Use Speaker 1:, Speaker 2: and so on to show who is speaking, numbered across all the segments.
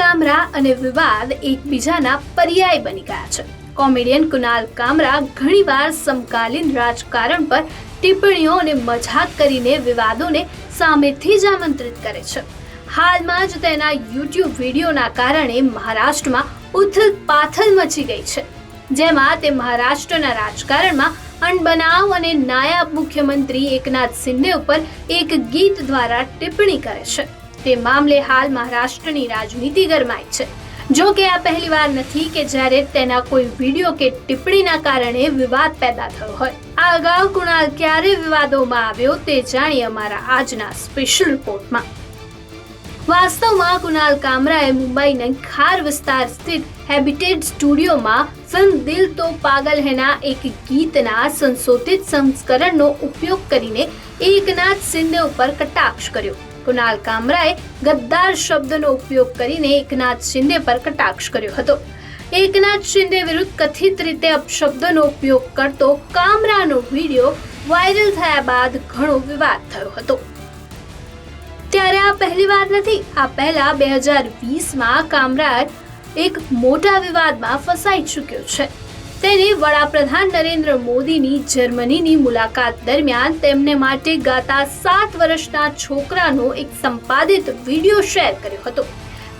Speaker 1: કામરા અને વિવાદ એકબીજાના પર્યાય બની ગયા છે. કોમેડિયન કુનાલ કામરા ઘણીવાર સમકાલીન રાજકારણ પર ટિપ્પણીઓ અને મજાક કરીને વિવાદોને સામેથી જ આમંત્રિત કરે છે. હાલમાં જ તેના યુટ્યુબ વિડીયોના કારણે મહારાષ્ટ્રમાં ઉથલ પાથલ મચી ગઈ છે. જેમાં તે મહારાષ્ટ્રના રાજકારણમાં અણબનાવ અને નાયબ મુખ્યમંત્રી એકનાથ શિંદે ઉપર એક ગીત દ્વારા ટિપ્પણી કરે છે. તે મામલે હાલ મહારાષ્ટ્રની રાજનીતિ ગરમાઈ છે. જો કે આ પહેલીવાર નથી કે જ્યારે તેના કોઈ વીડિયો કે ટિપ્પણીના કારણે વિવાદ પેદા થયો હોય. આ અગાઉ કુણાલ ક્યારે વિવાદોમાં આવ્યો તે જાણીએ અમારા આજના સ્પેશિયલ રિપોર્ટમાં વાસ્તવમાં કુણાલ કામરાએ મુંબઈના ખાર વિસ્તાર સ્થિત હેબિટેટ સ્ટુડિયોમાં ફિલ્મ દિલ તો પાગલ હેના એક ગીતના સંશોધિત સંસ્કરણનો ઉપયોગ કરીને એકનાથ શિંદે ઉપર કટાક્ષ કર્યો. કુનાલ કામરાએ ગદ્દાર શબ્દનો ઉપયોગ કરીને એકનાથ શિંદે પર કટાક્ષ કર્યો હતો. એકનાથ શિંદે વિરુદ્ધ કથિત રીતે અપશબ્દનો ઉપયોગ કરતો કામરાનો વીડિયો વાયરલ થયા બાદ ઘણો વિવાદ થયો હતો. ત્યારે આ પહેલી વાર નથી, આ પહેલા બે હજાર વીસમાં કામરાજ એક મોટા વિવાદમાં ફસાઈ ચૂક્યો છે. તેને વડાપ્રધાન નરેન્દ્ર મોદીની જર્મનીની મુલાકાત દરમિયાન તેમને માટે ગાતા સાત વર્ષના છોકરાનો એક સંપાદિત વીડિયો શેર કર્યો હતો.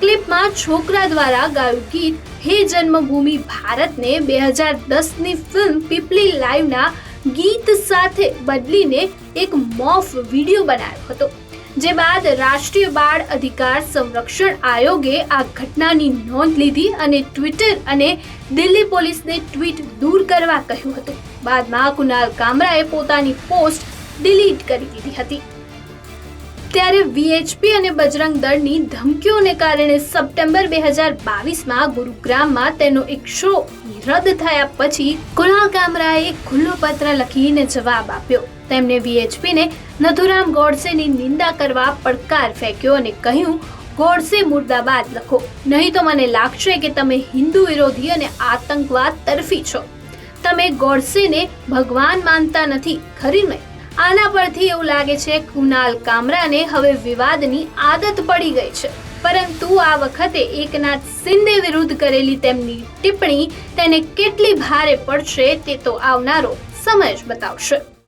Speaker 1: ક્લિપમાં છોકરા દ્વારા ગાયું ગીત, હે જન્મભૂમિ ભારતને બે હજાર દસની ફિલ્મ પીપલી લાઈવના ગીત સાથે બદલીને એક મોફ વીડિયો બનાવ્યો હતો. જે બાદ રાષ્ટ્રીય બાળ અધિકાર સંરક્ષણ આયોગે આ ઘટનાની નોંધ લીધી અને ટ્વિટર અને દિલ્હી પોલીસને ટ્વીટ દૂર કરવા કહ્યું હતું. બાદમાં કુનાલ કામરાએ પોતાની પોસ્ટ ડિલીટ કરી દીધી હતી. ત્યારે વીએચપી અને બજરંગ દળની ધમકીઓને કારણે સપ્ટેમ્બર બે હજાર બાવીસમાં ગુરુગ્રામમાં તેનો એક શો રદ થયા પછી કુણાલ કામરાએ ખુલ્લો પત્ર લખીને જવાબ આપ્યો. તેમણે વીએચપીને નથુરામ ગોડસેની નિંદા કરવા પડકાર ફેંક્યો અને કહ્યું, ગોડસે મુર્દાબાદ લખો. નહીં તો મને લાગશે કે તમે હિન્દુ વિરોધી અને આતંકવાદ તરફી છો. તમે ગોડસેને ભગવાન માનતા નથી, ખરી ને? આના પરથી એવું લાગે છે કુનાલ કામરાને હવે વિવાદની આદત પડી ગઈ છે. પરંતુ આ વખતે એકનાથ શિંદે વિરુદ્ધ કરેલી તેમની ટિપ્પણી તેને કેટલી ભારે પડશે તે તો આવનારો સમય જ બતાવશે.